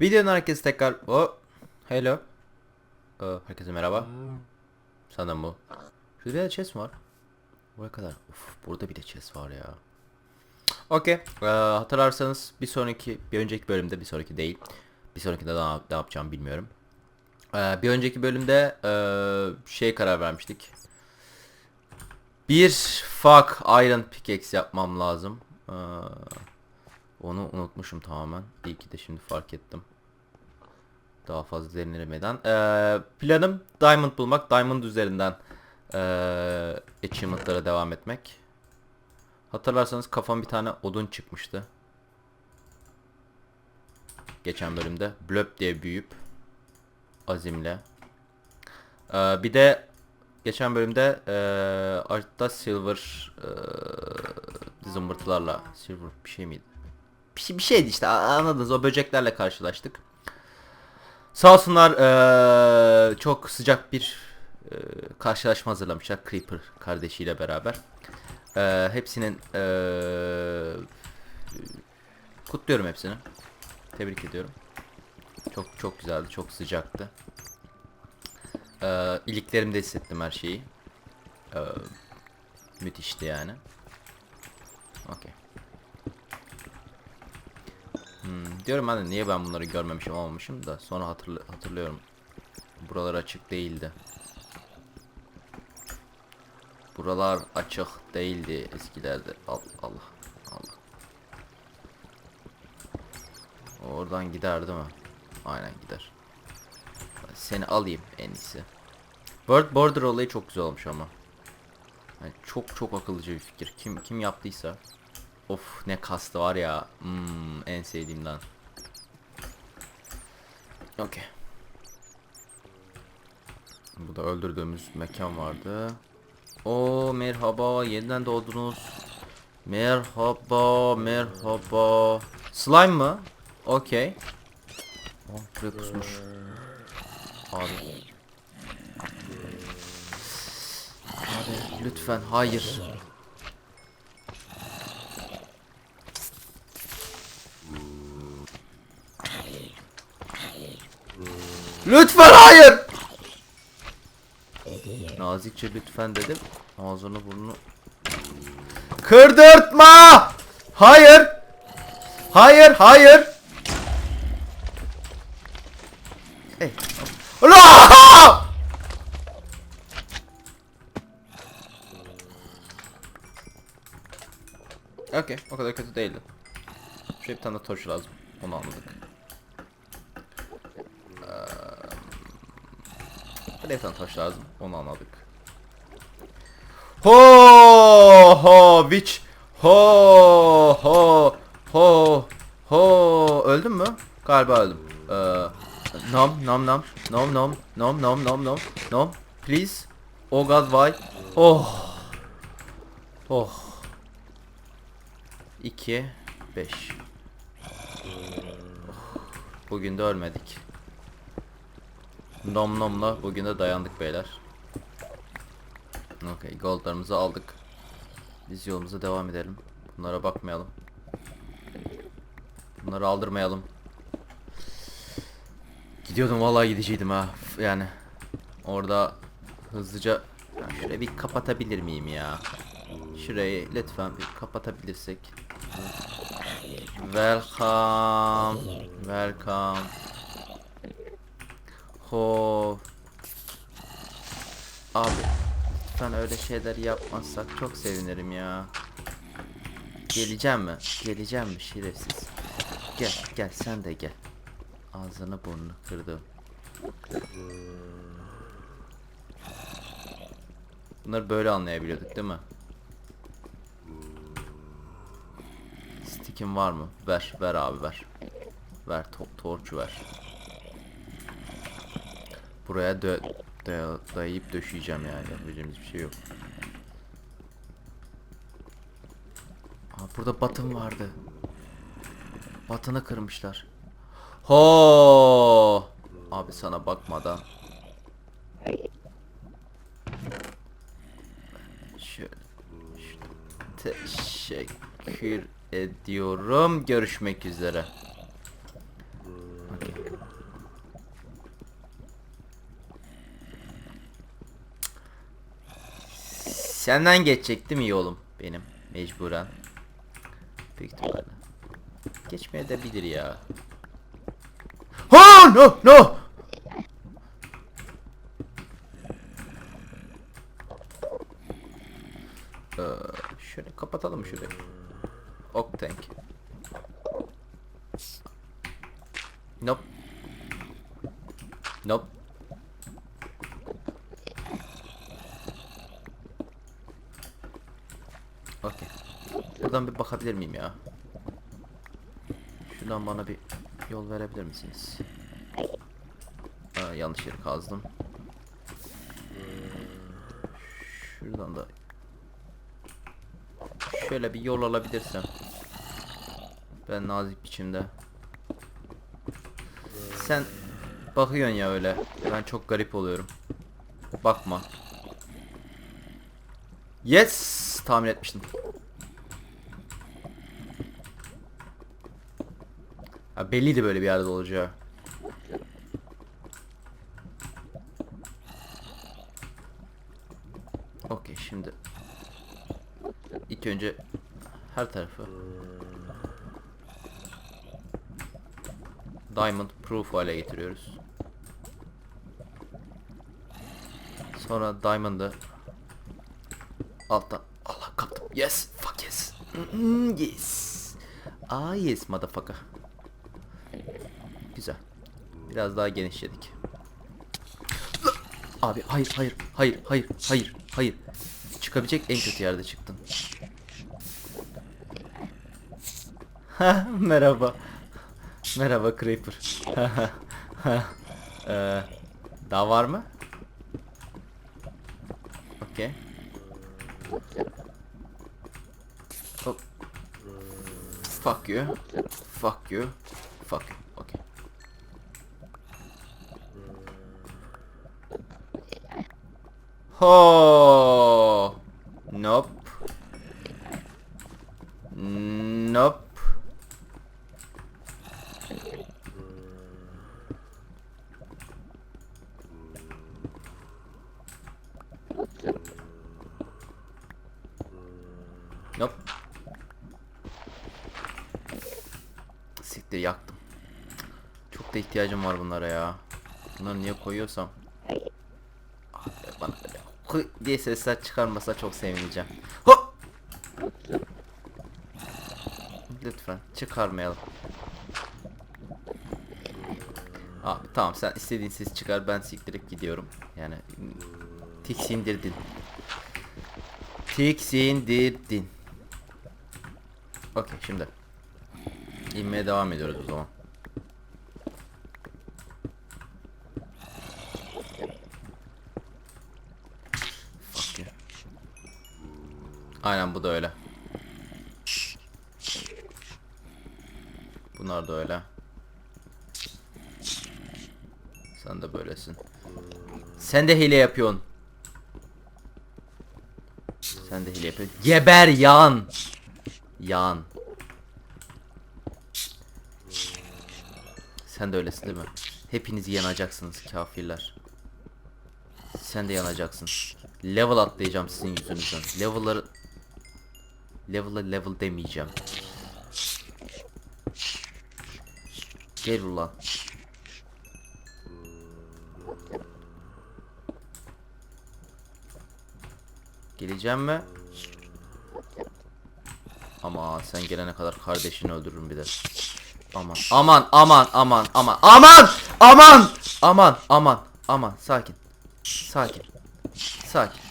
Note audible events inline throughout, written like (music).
Videonun herkese tekrar... Oh. Hello. Ee, herkese merhaba. Sana bu. Şurada bir de chest var. Buraya kadar. Uf, burada bir de chest var ya. Okey. Ee, hatırlarsanız bir sonraki, bir önceki bölümde, bir sonraki değil. Bir sonrakinde daha ne yapacağım bilmiyorum. Ee, bir önceki bölümde ee, şey karar vermiştik. Bir fuck iron pickaxe yapmam lazım. Ee, onu unutmuşum tamamen. İyi ki de şimdi fark ettim. Daha fazla derinlemeden. Ee, planım diamond bulmak. Diamond üzerinden ee, achievement'lara devam etmek. Hatırlarsanız kafam bir tane odun çıkmıştı. Geçen bölümde. Blöp diye büyüyüp. Azimle. Ee, bir de geçen bölümde ee, Art'ta silver ee, zımbırtılarla silver bir şey miydi? Şey, bir şeydi işte anladınız o böceklerle karşılaştık. Sağ olsunlar eee, çok sıcak bir eee, karşılaşma hazırlamışlar Creeper kardeşiyle beraber. Eee, hepsinin eee, kutluyorum hepsini. Tebrik ediyorum. Çok çok güzeldi, çok sıcaktı. Eee iliklerimde hissettim her şeyi. Eee, müthişti yani. Okey. Hmm, diyorum de niye ben bunları görmemişim olmamışım da sonra hatırlı hatırlıyorum. Buralar açık değildi. Buralar açık değildi eskilerde. Allah Allah. Allah. Oradan gider değil mi? Aynen gider. Seni alayım en iyisi. Bird Border olayı çok güzel olmuş ama. Yani çok çok akıllıca bir fikir. Kim kim yaptıysa. Of ne kastı var ya. Hmm, en sevdiğimden. Okey. Bu da öldürdüğümüz mekan vardı. O merhaba yeniden doğdunuz. Merhaba merhaba. Slime mı? Okey. Oh buraya pusmuş. Abi. Abi lütfen hayır. Lütfen hayır. (laughs) Nazikçe lütfen dedim. Ağzını burnunu Kırdırtma! Hayır! Hayır, hayır! Allah! Okey, o kadar kötü değildi. Şuraya bir tane torç lazım. Onu anladık. Buraya bir tane taş lazım. Onu anladık. Ho ho witch ho ho ho ho öldün mü? Galiba öldüm. Ee, nom nom nom nom nom nom nom nom nom nom please. Oh god why? Oh. Oh. 2 5 Bugün de ölmedik. Nom nomla bugün de dayandık beyler. Okey goldlarımızı aldık. Biz yolumuza devam edelim. Bunlara bakmayalım. Bunları aldırmayalım. Gidiyordum vallahi gideceydim ha. Yani orada hızlıca Ya şurayı bir kapatabilir miyim ya? Şurayı lütfen bir kapatabilirsek. Welcome. Welcome. Ho. Abi lütfen öyle şeyler yapmazsak çok sevinirim ya. Geleceğim mi? Geleceğim mi şerefsiz? Gel gel sen de gel. Ağzını burnunu kırdım. Bunları böyle anlayabiliyorduk değil mi? Stick'in var mı? Ver ver abi ver. Ver to torç ver. Buraya dö daya- dayayıp döşeyeceğim yani. Yapabileceğimiz bir şey yok. Aa, burada batın vardı. Batını kırmışlar. Ho! Abi sana bakmadan. Şöyle. Teşekkür ediyorum. Görüşmek üzere. Senden geçecektim iyi oğlum benim mecburen. Büyük ihtimalle. Geçmeye de bilir ya. Ha no no. Ee, şöyle kapatalım şurayı. Ok tank. Nope. Nope. Okey. Buradan bir bakabilir miyim ya? Şuradan bana bir yol verebilir misiniz? Aa, yanlış yeri kazdım. Şuradan da şöyle bir yol alabilirsem. Ben nazik biçimde. Sen bakıyorsun ya öyle. Ben çok garip oluyorum. Bakma. Yes! Tahmin etmiştim ha, belliydi böyle bir yerde olacağı okey şimdi İlk önce her tarafı Diamond proof hale getiriyoruz. Sonra Diamond'ı altta Allah kaptım. Yes, fuck yes. Yes. Ah yes motherfucker. Biraz daha genişledik. Abi hayır hayır hayır hayır hayır hayır. Çıkabilecek en kötü yerde çıktın. Ha merhaba. Merhaba Creeper. ee, daha var mı? Okey. Fuck you. Fuck you. Fuck you. Okay. Ho. Nope. Nope. Nope. Siktir yaktım. Çok da ihtiyacım var bunlara ya. Bunları niye koyuyorsam. Ah be, bana böyle hı diye sesler çıkarmasa çok sevineceğim. Hop! Lütfen çıkarmayalım. Abi tamam sen istediğin ses çıkar ben siktirip gidiyorum. Yani tiksindirdin. Tiksindirdin. Okey şimdi. İnmeye devam ediyoruz o zaman. Fuck you. Aynen bu da öyle. Bunlar da öyle. Sen de böylesin. Sen de hile yapıyorsun. Sen de hile yapıyorsun. Geber yan. Yan. Sen de öylesin değil mi? Hepiniz yanacaksınız kafirler. Sen de yanacaksın. Level atlayacağım sizin yüzünüzden. Level'ları Level'a level demeyeceğim. Gel ulan. Geleceğim mi? Ama sen gelene kadar kardeşini öldürürüm bir de. Aman aman aman aman aman aman aman aman aman aman sakin sakin sakin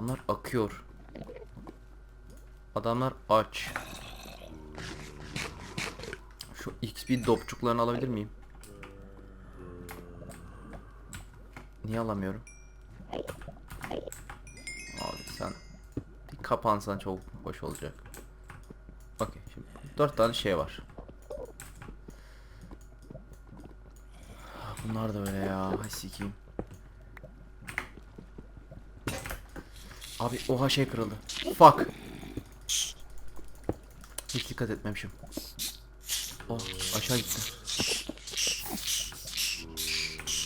Adamlar akıyor. Adamlar aç. Şu XP dopçuklarını alabilir miyim? Niye alamıyorum? Abi sen kapansan çok hoş olacak. Okey şimdi dört tane şey var. Bunlar da öyle ya. Hay sikeyim. Abi oha şey kırıldı. Fuck. Hiç dikkat etmemişim. Oh Aşağı gitti.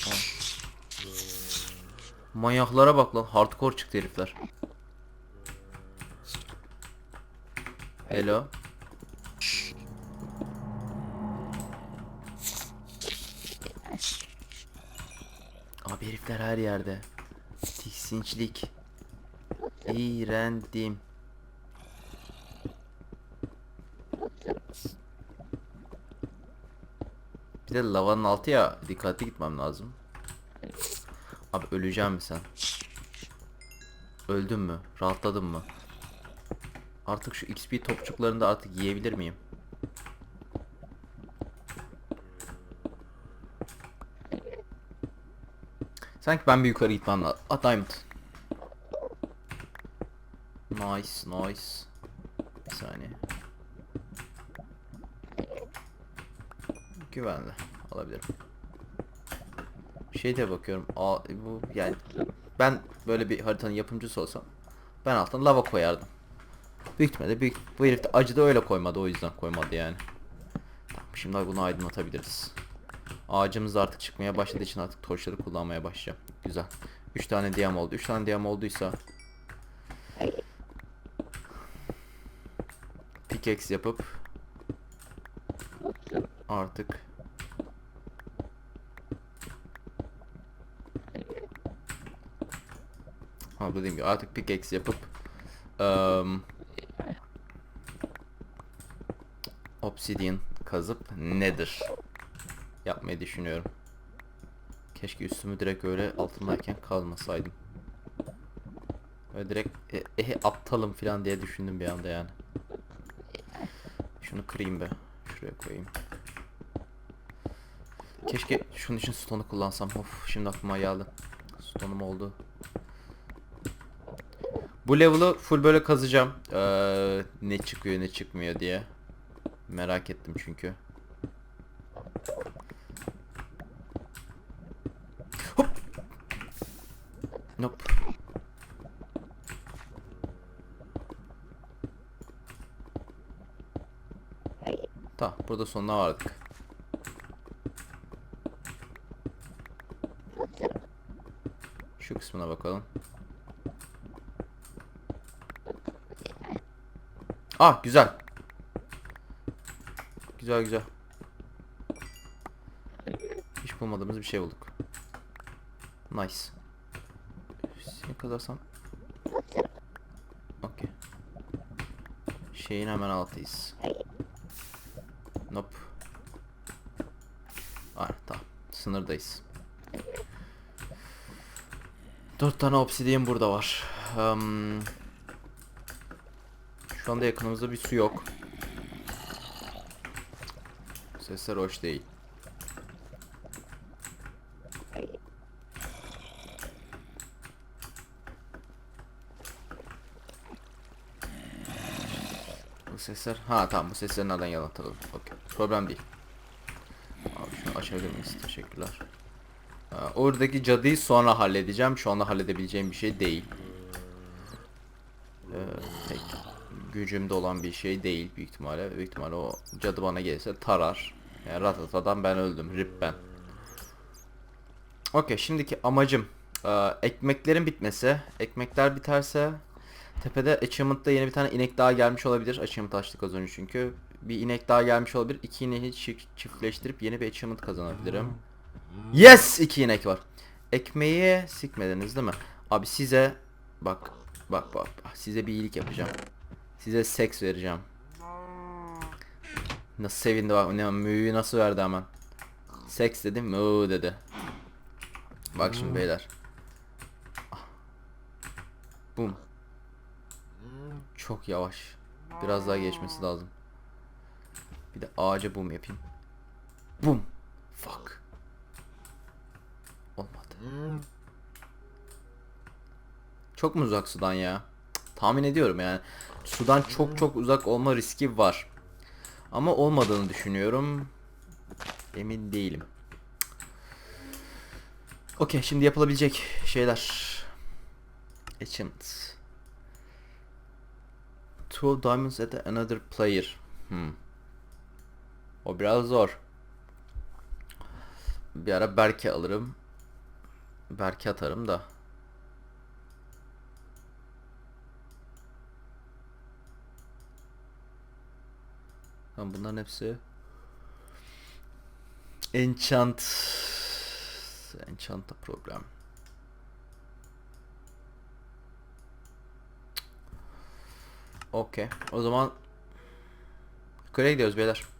Tamam. Manyaklara bak lan. Hardcore çıktı herifler. Hello. Abi herifler her yerde. Tiksinçlik. İğrendim. Bir de lavanın altı ya dikkatli gitmem lazım. Abi öleceğim mi sen? Öldün mü? Rahatladın mı? Artık şu XP topçuklarını da artık yiyebilir miyim? Sanki ben bir yukarı gitmem lazım. Ah diamond. Nice, nice. Bir saniye. Güvenli. Alabilirim. Şey de bakıyorum. Aa, bu yani ben böyle bir haritanın yapımcısı olsam ben altına lava koyardım. Büyük ihtimalle büyük, bu herif de acı da öyle koymadı o yüzden koymadı yani. Tamam, şimdi bunu aydınlatabiliriz. Ağacımız artık çıkmaya başladığı için artık torçları kullanmaya başlayacağım. Güzel. 3 tane diyam oldu. 3 tane diyam olduysa pickaxe yapıp artık Ha dediğim gibi artık pickaxe yapıp um, obsidian kazıp nedir yapmayı düşünüyorum. Keşke üstümü direkt öyle altındayken kalmasaydım. Öyle direkt e, e, aptalım falan diye düşündüm bir anda yani. Şunu kırayım be. Şuraya koyayım. Keşke şunun için stonu kullansam. Of şimdi aklıma geldi. Stonum oldu. Bu level'ı full böyle kazacağım. Ee, ne çıkıyor ne çıkmıyor diye. Merak ettim çünkü. Hop. Nope. Ta burada sonuna vardık. Şu kısmına bakalım. Ah güzel. Güzel güzel. Hiç bulmadığımız bir şey bulduk. Nice. Seni kazarsam. Okey. Şeyin hemen altıyız. Nope. Var tamam. Sınırdayız. Dört tane obsidian burada var. Um, şu anda yakınımızda bir su yok. Sesler hoş değil. Bu sesler... Ha tamam bu sesleri nereden yalatıralım. Okey. Problem değil. Miyiz? Teşekkürler. Ha, oradaki cadıyı sonra halledeceğim. Şu anda halledebileceğim bir şey değil. Ee, pek gücümde olan bir şey değil büyük ihtimalle. Büyük ihtimalle o cadı bana gelirse tarar. Yani ratatadan ben öldüm. Rip ben. Okey şimdiki amacım e, ekmeklerin bitmesi. Ekmekler biterse tepede achievement'ta yeni bir tane inek daha gelmiş olabilir. Achievement açtık az önce çünkü. Bir inek daha gelmiş olabilir. İki ineği çift- çiftleştirip yeni bir achievement kazanabilirim. Yes! iki inek var. Ekmeği sikmediniz değil mi? Abi size bak bak bak size bir iyilik yapacağım. Size seks vereceğim. Nasıl sevindi bak ne müyü nasıl verdi hemen. Seks dedim mü dedi. Bak şimdi beyler. Ah. Bum. Çok yavaş. Biraz daha geçmesi lazım. Bir de ağaca bum yapayım. Bum. Fuck. Olmadı. Çok mu uzak sudan ya? Tahmin ediyorum yani. Sudan çok çok uzak olma riski var. Ama olmadığını düşünüyorum. Emin değilim. Okey şimdi yapılabilecek şeyler. Achievements. Two diamonds at another player. Hmm. O biraz zor. Bir ara Berke alırım. Berke atarım da. Tamam bunların hepsi Enchant Enchant'ta problem. Okey. O zaman yukarıya gidiyoruz beyler.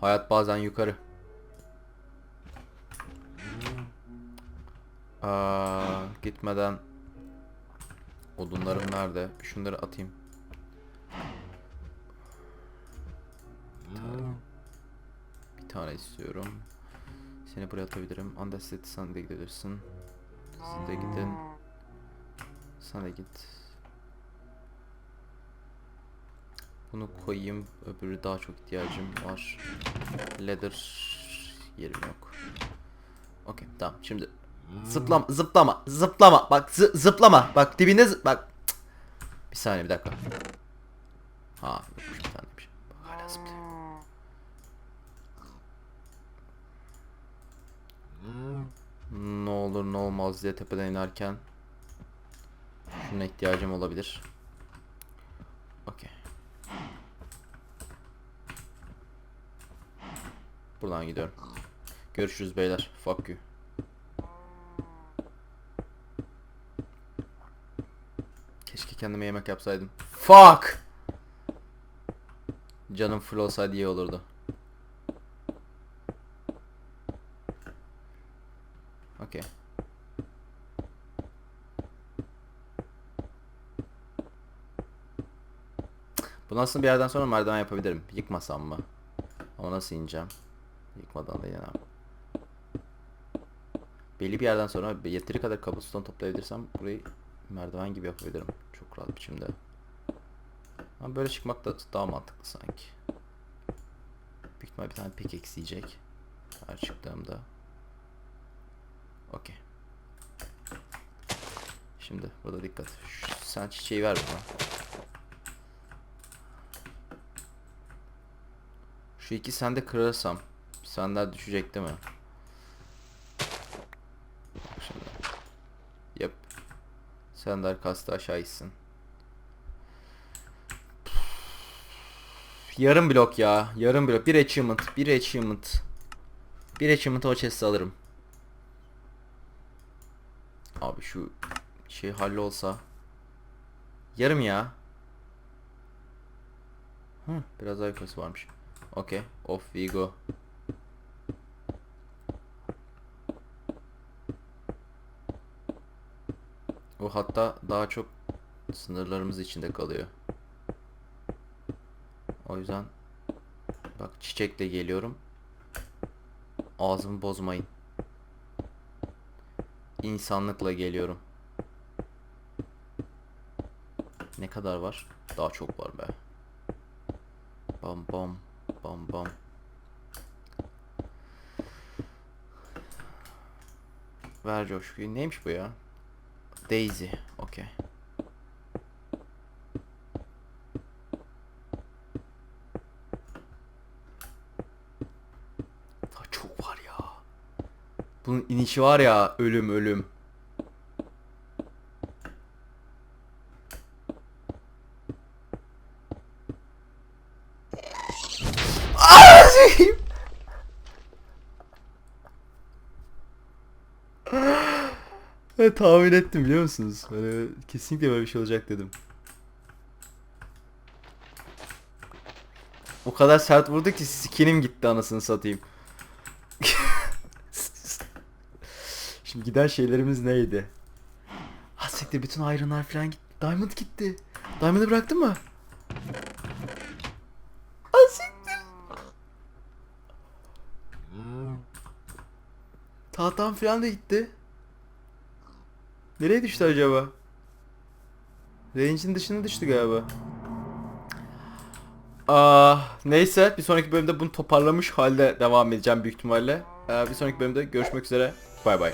Hayat bazen yukarı. Aa, gitmeden odunlarım nerede? Şunları atayım. Bir tane istiyorum. Seni buraya atabilirim. Underset sen de gidebilirsin. Siz de gidin. Sen de git. Bunu koyayım. Öbürü daha çok ihtiyacım var. Leather yerim yok. Okey tamam. Şimdi zıplama zıplama zıplama. Bak zı- zıplama. Bak dibinde zı- bak. Bir saniye bir dakika. Ha bir tane bir şey. Hala ne olur ne olmaz diye tepeden inerken şuna ihtiyacım olabilir okey buradan gidiyorum görüşürüz beyler fuck you Keşke kendime yemek yapsaydım. Fuck! Canım full olsaydı iyi olurdu. Okey. Bu nasıl bir yerden sonra merdiven yapabilirim. Yıkmasam mı? Ama nasıl ineceğim? Yıkmadan da. Belli bir yerden sonra yeteri kadar cobblestone toplayabilirsem burayı merdiven gibi yapabilirim. Çok rahat biçimde. Ama böyle çıkmak da daha mantıklı sanki. Büyük ihtimal bir tane pickaxe yiyecek. Her çıktığımda. Okey. Şimdi burada dikkat. Şu- sen çiçeği ver bana. Şu iki sende kırırsam senden düşecek değil mi? Yap. Sender kastı aşağı gitsin. Yarım blok ya. Yarım blok. Bir achievement. Bir achievement. Bir achievement o chest'i alırım. Abi şu şey hallolsa. Yarım ya. Hı, biraz daha yukarısı varmış. Okey. Off we go. O hatta daha çok sınırlarımız içinde kalıyor. O yüzden bak çiçekle geliyorum. Ağzımı bozmayın. İnsanlıkla geliyorum. Ne kadar var? Daha çok var be. Bam bam bam bam. Ver coşkuyu. Neymiş bu ya? Daisy. Okey. Çok var ya. Bunun inişi var ya ölüm ölüm. Aa, Evet, tahmin ettim biliyor musunuz? Böyle kesinlikle böyle bir şey olacak dedim. O kadar sert vurdu ki skinim gitti anasını satayım. (laughs) Şimdi giden şeylerimiz neydi? Ha siktir bütün ironlar falan gitti. Diamond gitti. Diamond'ı bıraktın mı? Ha siktir. Tahtam falan da gitti. Nereye düştü acaba? Range'in dışına düştü galiba. Aa, neyse bir sonraki bölümde bunu toparlamış halde devam edeceğim büyük ihtimalle. Ee, bir sonraki bölümde görüşmek üzere. Bay bay.